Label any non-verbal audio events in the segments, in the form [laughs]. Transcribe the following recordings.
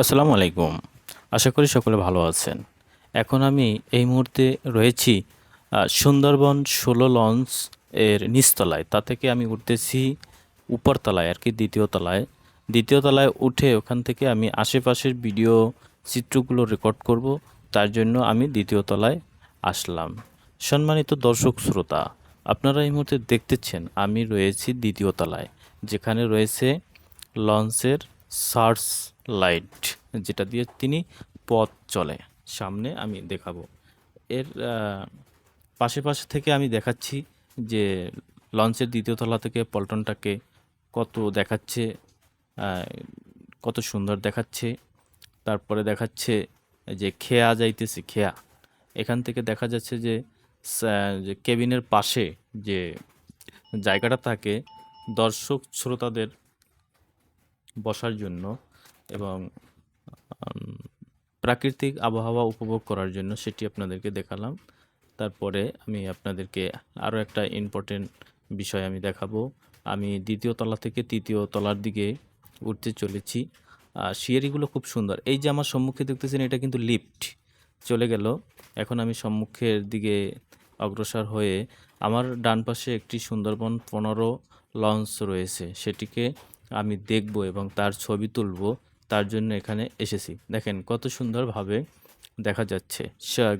আসসালামু আলাইকুম। আশা করি সকলে ভালো আছেন। এখন আমি এই মুহূর্তে রয়েছি সুন্দরবন ষোলো লঞ্চ এর নিচতলায়। তা থেকে আমি উঠতেছি উপরতলায় আর কি, দ্বিতীয় তলায়। দ্বিতীয় তলায় উঠে ওখান থেকে আমি আশেপাশের ভিডিও চিত্রগুলো রেকর্ড করব। তার জন্য আমি দ্বিতীয় তলায় আসলাম। সম্মানিত দর্শক শ্রোতা, আপনারা এই মুহূর্তে দেখতেছেন আমি রয়েছি দ্বিতীয় তলায়, যেখানে রয়েছে লঞ্চের সার্চ লাইট যেটা দিয়ে তিনি পথ চলে। সামনে আমি দেখাবো। এর পাশে পাশে থেকে আমি দেখাচ্ছি যে লঞ্চের দ্বিতীয় তলা থেকে পল্টনটাকে কত দেখাচ্ছে কত সুন্দর দেখাচ্ছে। তারপরে দেখাচ্ছে যে খেয়া যাইতেছে, খেয়া। এখান থেকে দেখা যাচ্ছে যে যে কেবিনের পাশে যে জায়গাটা থাকে দর্শক শ্রোতাদের বসার জন্য এবং প্রাকৃতিক আবহাওয়া উপভোগ করার জন্য সেটি আপনাদেরকে দেখালাম। তারপরে আমি আপনাদেরকে আরও একটা ইম্পর্টেন্ট বিষয় আমি দেখাবো। আমি দ্বিতীয় তলা থেকে তৃতীয় তলার দিকে উঠতে চলেছি। আর সিঁড়িগুলো খুব সুন্দর। এই যে আমার সম্মুখে দেখতেছেন, এটা কিন্তু লিফট। চলে গেল। এখন আমি সম্মুখের দিকে অগ্রসর হয়ে আমার ডান পাশে একটি সুন্দরবন পনেরো লঞ্চ রয়েছে। সেটিকে আমি দেখব এবং তার ছবি তুলব, তার জন্য এখানে এসেছি। দেখেন কত সুন্দরভাবে দেখা যাচ্ছে।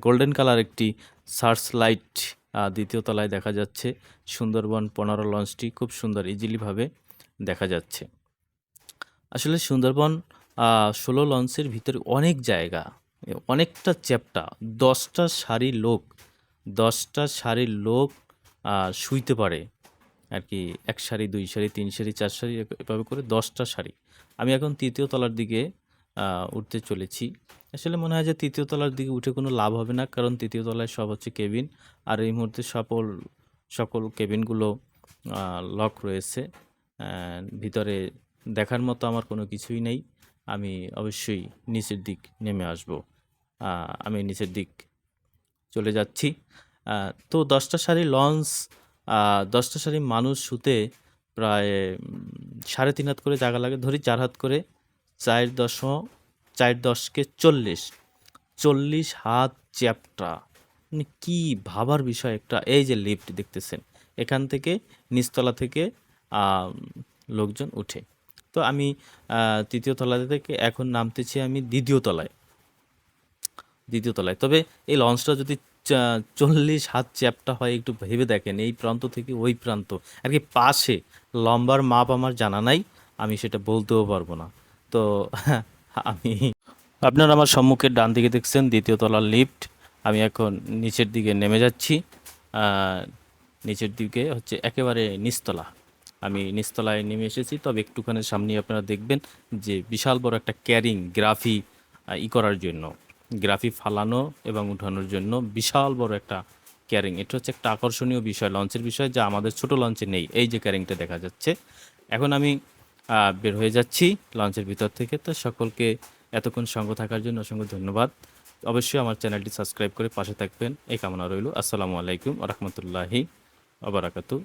গোল্ডেন কালার একটি সার্চ লাইট দ্বিতীয় তলায় দেখা যাচ্ছে। সুন্দরবন পনেরো লঞ্চটি খুব সুন্দর, ইজিলিভাবে দেখা যাচ্ছে। আসলে সুন্দরবন ষোলো লঞ্চের ভিতরে অনেক জায়গা, অনেকটা চ্যাপ্টা, দশটা সারি লোক, দশটা সারির লোক শুইতে পারে। আর কি এক সারি দুই সারি তিন সারি চার সারি এভাবে করে দশটা শাড়ি। আমি এখন তৃতীয় তলার দিকে উঠতে চলেছি। আসলে মনে হয় যে তৃতীয় তলার দিকে উঠে কোনো লাভ হবে না, কারণ তৃতীয় তলায় সব হচ্ছে কেবিন, আর এই মুহূর্তে সকল সকল কেবিনগুলো লক রয়েছে। ভিতরে দেখার মতো আমার কোনো কিছুই নেই। আমি অবশ্যই নিচের দিক নেমে আসব। আমি নিচের দিক চলে যাচ্ছি। তো দশটা শাড়ি লঞ্চ দশটা সারি মানুষ শুতে প্রায় সাড়ে তিন হাত করে জায়গা লাগে, ধরি চার হাত করে, চার দশ, চার দশকে চল্লিশ চল্লিশ হাত চ্যাপ্টা। মানে কী ভাবার বিষয় একটা, এই যে লিফট দেখতেছেন, এখান থেকে নিচতলা থেকে লোকজন উঠে। তো আমি তৃতীয় তলা থেকে এখন নামতেছি আমি দ্বিতীয় তলায়। দ্বিতীয় তলায়। তবে এই লঞ্চটা যদি চল্লিশ হাত চ্যাপটা হয়, একটু ভেবে দেখেন। এই প্রান্ত থেকে ওই প্রান্ত। আর কি পাশে, লম্বার মাপ আমার জানা নাই, আমি সেটা বলতেও পারব না। তো [laughs] আমি আপনারা আমার সম্মুখের ডান দিকে দেখছেন, দ্বিতীয় তলার লিফট। আমি এখন নিচের দিকে নেমে যাচ্ছি। নিচের দিকে হচ্ছে একেবারে নিচতলা। আমি নিচতলায় নেমে এসেছি। তবে একটুখানি সামনে আপনারা দেখবেন যে বিশাল বড় একটা ক্যারিং, গ্রাফি ই করার জন্য। গ্রাফি ফালানো এবং উঠানোর জন্য বিশাল বড় একটা ক্যারিং। এটা হচ্ছে একটা আকর্ষণীয় বিষয়, লঞ্চের বিষয় যা আমাদের ছোট লঞ্চে নেই। এই যে ক্যারিংটা দেখা যাচ্ছে। এখন আমি বের হয়ে যাচ্ছি লঞ্চের ভিতর থেকে। তো সকলকে এতক্ষণ সঙ্গ থাকার জন্য অসংখ্য ধন্যবাদ। অবশ্যই আমার চ্যানেলটি সাবস্ক্রাইব করে পাশে থাকবেন। এই কামনা রইল। আসসালামু আলাইকুম রহমতুল্লাহি আবরাকাতু